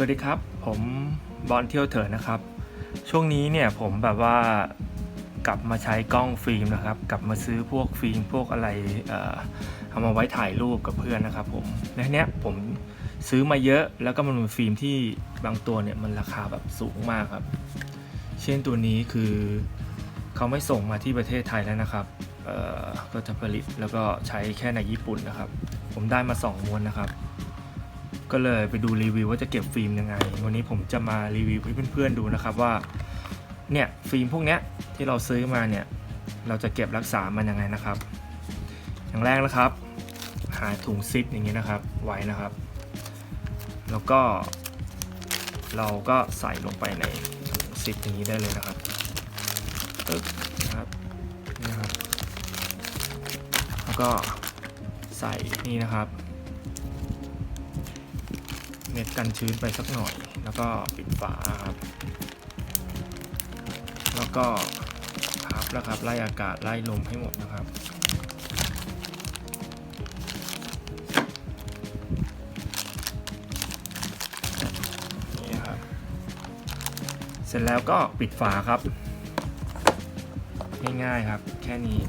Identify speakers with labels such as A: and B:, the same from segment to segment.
A: วัสดีครับ ผมบอลเที่ยวเถิดนะครับ ช่วงนี้เนี่ยผมแบบว่ากลับมาใช้กล้องฟิล์มนะครับ กลับมาซื้อพวกฟิล์มพวกอะไรเอ่อเอามาไว้ถ่ายรูปกับเพื่อนนะครับผมและเนี้ยผมซื้อมาเยอะแล้วก็มันเป็นฟิล์มที่บางตัวเนี่ยมันราคาแบบสูงมากครับ เช่นตัวนี้คือเขาไม่ส่งมาที่ประเทศไทยแล้วนะครับเอ่อก็จะผลิตแล้วก็ใช้แค่ในญี่ปุ่นนะครับ ผมได้มา 2ม้วนนะครับ ก็เลยไปดูรีวิวว่าจะเก็บฟิล์มยังไง วันนี้ผมจะมารีวิวให้เพื่อนๆดูนะครับว่าเนี่ยฟิล์มพวกเนี้ยที่เราซื้อมาเนี่ยเราจะเก็บรักษามันยังไงนะครับ อย่างแรกนะครับ หาถุงซิปอย่างนี้นะครับไว้นะครับ แล้วก็ เราก็ใส่ลงไปในถุงซิปอย่างนี้ได้เลยนะครับปึ๊บนะครับนี่นะครับ แล้วก็ใส่นี่นะครับ เม็ดกันชื้นไปสักหน่อย แล้วก็ปิดฝาครับ แล้วก็พับแล้วครับไล่อากาศไล่ลมให้หมดนะครับนี่ครับ เสร็จแล้วก็ปิดฝาครับ ง่ายๆครับแค่นี้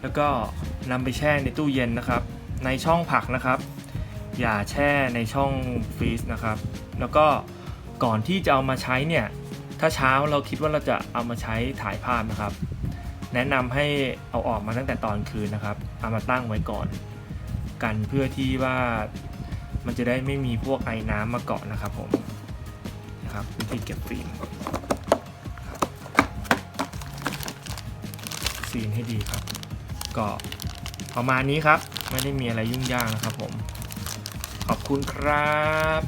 A: แล้วก็นำไปแช่ในตู้เย็นนะครับ ในช่องผักนะครับ อย่าแช่ในช่องฟรีซนะครับ แล้วก็ก่อนที่จะเอามาใช้เนี่ย ถ้าเช้าเราคิดว่าเราจะเอามาใช้ถ่ายภาพนะครับ แนะนำให้เอาออกมาตั้งแต่ตอนคืนนะครับ เอามาตั้งไว้ก่อน กันเพื่อที่ว่ามันจะได้ไม่มีพวกไอ้น้ำมาเกาะนะครับผมนะครับวิธีเก็บฟิล์มซีนให้ดีครับ ก็ประมาณนี้ครับ ไม่ได้มีอะไรยุ่งยากนะครับผม ขอบคุณครับ